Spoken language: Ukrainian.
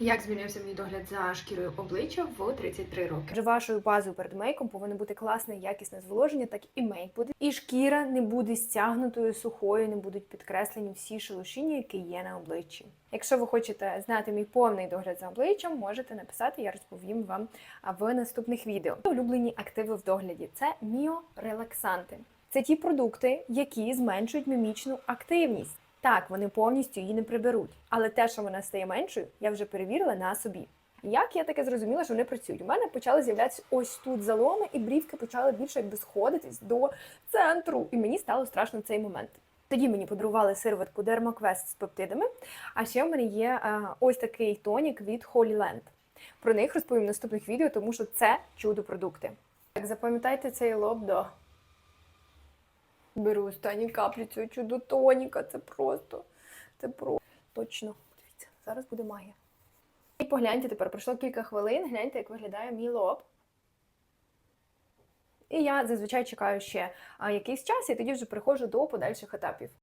Як змінився мій догляд за шкірою обличчя в 33 роки? Вже вашою базою перед мейком повинно бути класне якісне зволоження, так і мейк буде. І шкіра не буде стягнутою, сухою, не будуть підкреслені всі шелушіння, які є на обличчі. Якщо ви хочете знати мій повний догляд за обличчям, можете написати, я розповім вам в наступних відео. Улюблені активи в догляді це міорелаксанти. Це ті продукти, які зменшують мімічну активність. Так, вони повністю її не приберуть, але те, що вона стає меншою, я вже перевірила на собі. Як я таке зрозуміла, що вони працюють? У мене почали з'являтися ось тут заломи, і брівки почали більше якби сходитись до центру. І мені стало страшно цей момент. Тоді мені подарували сироватку Dermoquest з пептидами. А ще в мене є е, ось такий тонік від Holy Land. Про них розповім в наступних відео, тому що це чудо-продукти. Так, запам'ятайте цей лоб до. Беру останні каплі цього чудо-тоніка. Це просто, це просто. Точно. Дивіться, зараз буде магія. І погляньте тепер, пройшло кілька хвилин, гляньте, як виглядає мій лоб. І я зазвичай чекаю ще якийсь час, і тоді вже приходжу до подальших етапів.